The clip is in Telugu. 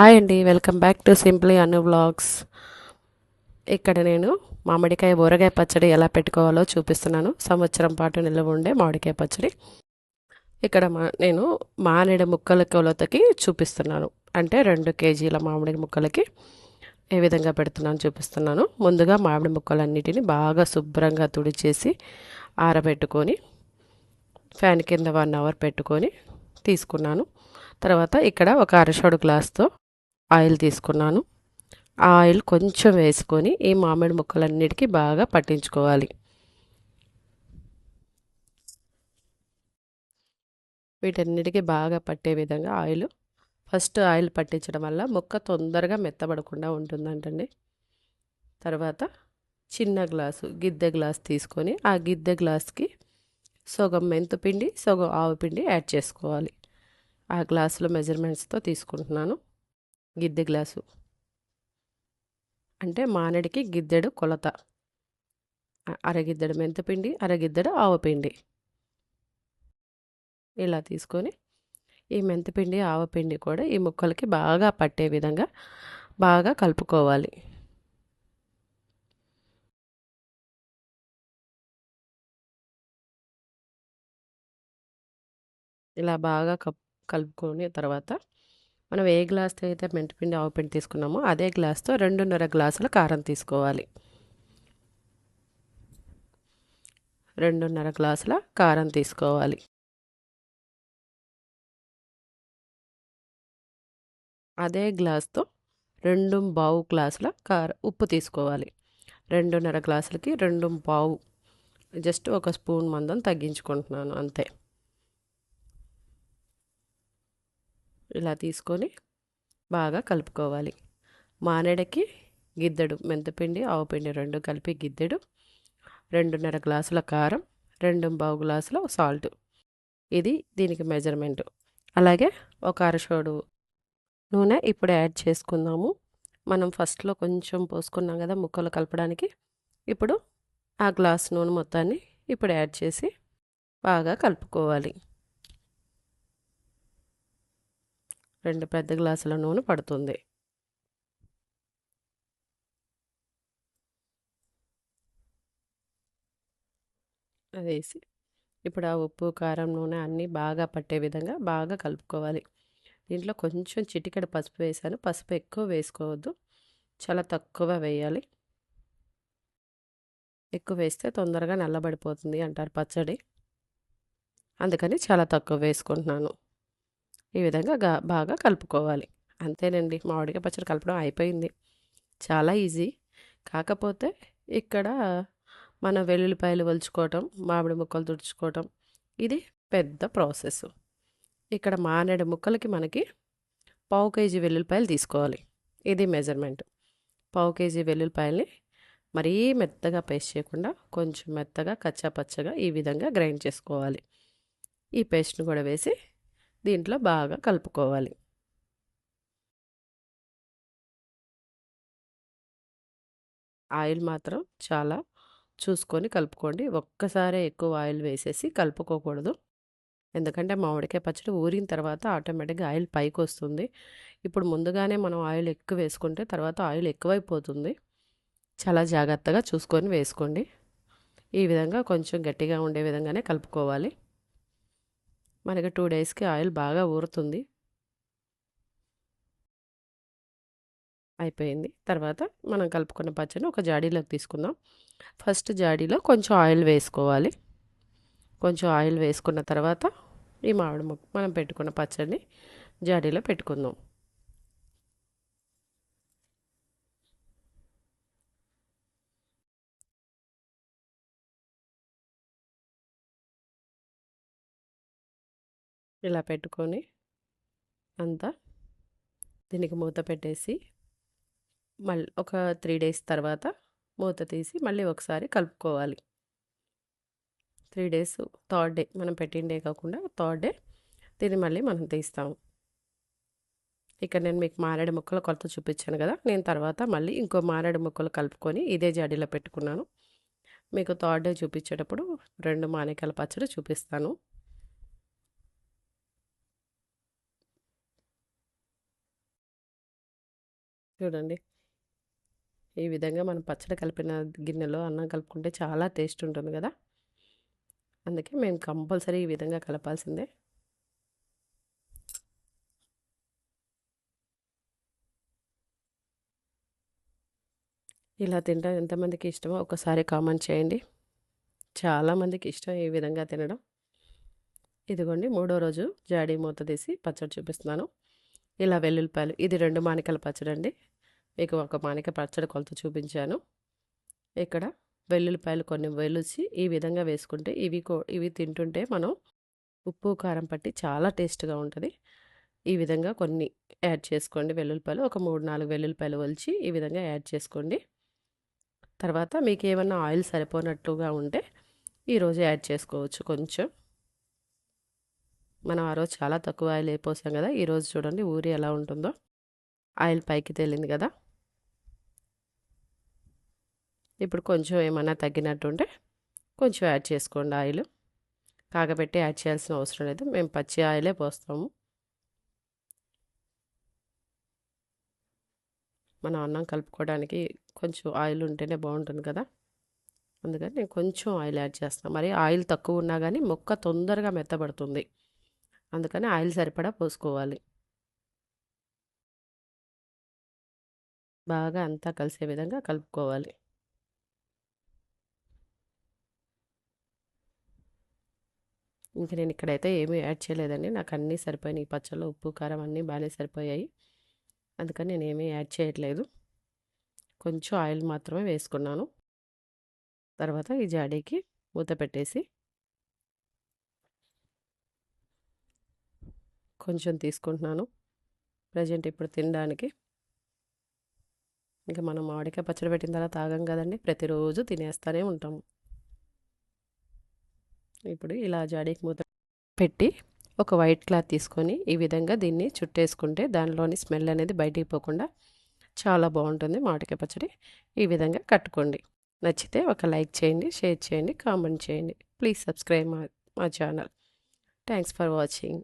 హాయ్ అండి welcome back to simply Anu vlogs. ఇక్కడ నేను మామిడికాయ ఊరగాయ పచ్చడి ఎలా పెట్టుకోవాలో చూపిస్తున్నాను. సంవత్సరం పాటు నిల్వ ఉండే మామిడికాయ పచ్చడి. ఇక్కడ మా నేను మానేడు ముక్కల కొలతకి చూపిస్తున్నాను. అంటే రెండు కేజీల మామిడి ముక్కలకి ఏ విధంగా పెడుతున్నాను చూపిస్తున్నాను. ముందుగా మామిడి ముక్కలన్నిటిని బాగా శుభ్రంగా తుడిచేసి ఆరబెట్టుకొని ఫ్యాన్ కింద వన్ అవర్ పెట్టుకొని తీసుకున్నాను. తర్వాత ఇక్కడ ఒక అరషోడు గ్లాస్తో ఆయిల్ తీసుకున్నాను. ఆ ఆయిల్ కొంచెం వేసుకొని ఈ మామిడి ముక్కలన్నిటికీ బాగా పట్టించుకోవాలి. వీటన్నిటికీ బాగా పట్టే విధంగా ఆయిల్ ఫస్ట్ ఆయిల్ పట్టించడం వల్ల ముక్క తొందరగా మెత్తబడకుండా ఉంటుందంటండి. తర్వాత చిన్న గ్లాసు గిద్దె గ్లాస్ తీసుకొని ఆ గిద్దె గ్లాస్కి సగం మెంతుపిండి సగం ఆవు పిండి యాడ్ చేసుకోవాలి. ఆ గ్లాసులో మెజర్మెంట్స్తో తీసుకుంటున్నాను. గిద్దె గ్లాసు. అంటే మానడికి గిద్దెడు కొలత. అరగిద్దెడు మెంతపిండి అరగిద్దెడు ఆవపిండి ఇలా తీసుకొని ఈ మెంతిపిండి ఆవపిండి కూడా ఈ ముక్కలకి బాగా పట్టే విధంగా బాగా కలుపుకోవాలి. ఇలా బాగా కప్ కలుపుకొని తర్వాత మనం ఏ గ్లాస్తో అయితే మెంతిపిండి ఆవపిండి తీసుకున్నామో అదే గ్లాస్తో రెండున్నర గ్లాసుల కారం తీసుకోవాలి. రెండున్నర గ్లాసుల కారం తీసుకోవాలి. అదే గ్లాస్తో రెండు బావు గ్లాసుల కార ఉప్పు తీసుకోవాలి. రెండున్నర గ్లాసులకి రెండు బావు జస్ట్ ఒక స్పూన్ మందం తగ్గించుకుంటున్నాను అంతే. ఇలా తీసుకొని బాగా కలుపుకోవాలి. మానేడకి గిద్దెడు మెంతపిండి ఆవుపిండి రెండు కలిపి గిద్దెడు రెండున్నర గ్లాసుల కారం రెండు బావు గ్లాసుల సాల్ట్. ఇది దీనికి మెజర్మెంట్. అలాగే ఒక అరషోడు నూనె ఇప్పుడు యాడ్ చేసుకుందాము. మనం ఫస్ట్లో కొంచెం పోసుకున్నాం కదా ముక్కలు కలపడానికి. ఇప్పుడు ఆ గ్లాస్ నూనె మొత్తాన్ని ఇప్పుడు యాడ్ చేసి బాగా కలుపుకోవాలి. రెండు పెద్ద గ్లాసుల నూనె పడుతుంది. అదేసి ఇప్పుడు ఆ ఉప్పు కారం నూనె అన్నీ బాగా పట్టే విధంగా బాగా కలుపుకోవాలి. దీంట్లో కొంచెం చిటికెడు పసుపు వేసాను. పసుపు ఎక్కువ వేసుకోవద్దు. చాలా తక్కువ వేయాలి. ఎక్కువ వేస్తే తొందరగా నల్లబడిపోతుంది అంటారు పచ్చడి. అందుకని చాలా తక్కువ వేసుకుంటున్నాను. ఈ విధంగా బాగా కలుపుకోవాలి. అంతేనండి మామిడికాయ పచ్చడి కలపడం అయిపోయింది. చాలా ఈజీ. కాకపోతే ఇక్కడ మన వెల్లుల్లిపాయలు వలుచుకోవటం మామిడి ముక్కలు తుడుచుకోవటం ఇది పెద్ద ప్రాసెస్ ఇక్కడ మానేడు ముక్కలకి మనకి పావు కేజీ వెల్లుల్లిపాయలు తీసుకోవాలి. ఇది మెజర్మెంట్. పావు కేజీ వెల్లుల్లిపాయల్ని మరీ మెత్తగా పేస్ట్ చేయకుండా కొంచెం మెత్తగా కచ్చాపచ్చగా ఈ విధంగా గ్రైండ్ చేసుకోవాలి. ఈ పేస్ట్ని కూడా వేసి దీంట్లో బాగా కలుపుకోవాలి. ఆయిల్ మాత్రం చాలా చూసుకొని కలుపుకోండి. ఒక్కసారే ఎక్కువ ఆయిల్ వేసేసి కలుపుకోకూడదు. ఎందుకంటే మామిడికాయ పచ్చడి ఊరిన తర్వాత ఆటోమేటిక్గా ఆయిల్ పైకి వస్తుంది ఇప్పుడు ముందుగానే మనం ఆయిల్ ఎక్కువ వేసుకుంటే తర్వాత ఆయిల్ ఎక్కువైపోతుంది. చాలా జాగ్రత్తగా చూసుకొని వేసుకోండి. ఈ విధంగా కొంచెం గట్టిగా ఉండే విధంగానే కలుపుకోవాలి. మనకి టూ డేస్కి ఆయిల్ బాగా ఊరుతుంది. అయిపోయింది. తర్వాత మనం కలుపుకున్న పచ్చడిని ఒక జాడీలోకి తీసుకుందాం. ఫస్ట్ జాడీలో కొంచెం ఆయిల్ వేసుకోవాలి. కొంచెం ఆయిల్ వేసుకున్న తర్వాత ఈ మామిడి మొక్క మనం పెట్టుకున్న పచ్చడిని జాడీలో పెట్టుకుందాం. ఇలా పెట్టుకొని అంతా దీనికి మూత పెట్టేసి మళ్ళీ ఒక త్రీ డేస్ తర్వాత మూత తీసి మళ్ళీ ఒకసారి కలుపుకోవాలి. త్రీ డేస్ థర్డ్ డే మనం పెట్టిన డే కాకుండా థర్డ్ డే దీన్ని మళ్ళీ మనం తీస్తాము. ఇక్కడ నేను మీకు మారేడు ముక్కలు కొలత చూపించాను కదా నేను తర్వాత మళ్ళీ ఇంకో మారేడు ముక్కలు కలుపుకొని ఇదే జాడీలో పెట్టుకున్నాను. మీకు థర్డ్ డే చూపించేటప్పుడు రెండు మానేకాల పచ్చడి చూపిస్తాను. చూడండి. ఈ విధంగా మనం పచ్చడి కలిపిన గిన్నెలో అన్నం కలుపుకుంటే చాలా టేస్ట్ ఉంటుంది కదా. అందుకే మేము కంపల్సరీ ఈ విధంగా కలపాల్సిందే. ఇలా తింటాం ఎంతమందికి ఇష్టమో ఒకసారి కామెంట్ చేయండి. చాలామందికి ఇష్టం ఈ విధంగా తినడం. ఇదిగోండి మూడో రోజు జాడీ మూత తీసి పచ్చడి చూపిస్తున్నాను. ఇలా వెల్లుల్లిపాయలు ఇది రెండు మానికల పచ్చడి అండి మీకు ఒక మానిక పచ్చడి కొలత చూపించాను. ఇక్కడ వెల్లుల్లిపాయలు కొన్ని వెలుచి ఈ విధంగా వేసుకుంటే ఇవి ఇవి తింటుంటే మనం ఉప్పు కారం పట్టి చాలా టేస్ట్గా ఉంటుంది. ఈ విధంగా కొన్ని యాడ్ చేసుకోండి వెల్లుల్లిపాయలు. ఒక మూడు నాలుగు వెల్లుల్లిపాయలు ఒలిచి ఈ విధంగా యాడ్ చేసుకోండి. తర్వాత మీకు ఏమన్నా ఆయిల్ సరిపోనట్టుగా ఉంటే ఈరోజు యాడ్ చేసుకోవచ్చు కొంచెం. మనం ఆ రోజు చాలా తక్కువ ఆయిల్ అయిపోసాం కదా ఈరోజు చూడండి ఊరి ఎలా ఉంటుందో. ఆయిల్ పైకి తేలింది కదా. ఇప్పుడు కొంచెం ఏమన్నా తగ్గినట్టుంటే కొంచెం యాడ్ చేసుకోండి ఆయిల్. కాగబెట్టి యాడ్ చేయాల్సిన అవసరం లేదు. మేము పచ్చి ఆయిలే పోస్తాము. మనం అన్నం కలుపుకోవడానికి కొంచెం ఆయిల్ ఉంటేనే బాగుంటుంది కదా. అందుకని నేను కొంచెం ఆయిల్ యాడ్ చేస్తాను మరి ఆయిల్ తక్కువ ఉన్నా కానీ మొక్క తొందరగా మెత్తబడుతుంది. అందుకని ఆయిల్ సరిపడా పోసుకోవాలి. బాగా అంతా కలిసే విధంగా కలుపుకోవాలి. ఇంక నేను ఇక్కడైతే ఏమీ యాడ్ చేయలేదండి. నాకు అన్నీ సరిపోయినాయి. పచ్చళ్ళు ఉప్పు కారం అన్నీ బాగానే సరిపోయాయి. అందుకని నేను ఏమీ యాడ్ చేయట్లేదు. కొంచెం ఆయిల్ మాత్రమే వేసుకున్నాను. తర్వాత ఈ జాడీకి మూత పెట్టేసి కొంచెం తీసుకుంటున్నాను. ప్రజెంట్ ఇప్పుడు తినడానికి. ఇంకా మనం మామిడికాయ పచ్చడి పెట్టిన తర్వాత తాగం కదండి. ప్రతిరోజు తినేస్తూనే ఉంటాము. ఇప్పుడు ఇలా జాడీకి మూత పెట్టి ఒక వైట్ క్లాత్ తీసుకొని ఈ విధంగా దీన్ని చుట్టేసుకుంటే దానిలోని స్మెల్ అనేది బయటికి పోకుండా చాలా బాగుంటుంది మామిడికాయ పచ్చడి. ఈ విధంగా కట్టుకోండి. నచ్చితే ఒక లైక్ చేయండి షేర్ చేయండి కామెంట్ చేయండి. ప్లీజ్ సబ్స్క్రైబ్ మా మా ఛానల్. Thanks for watching.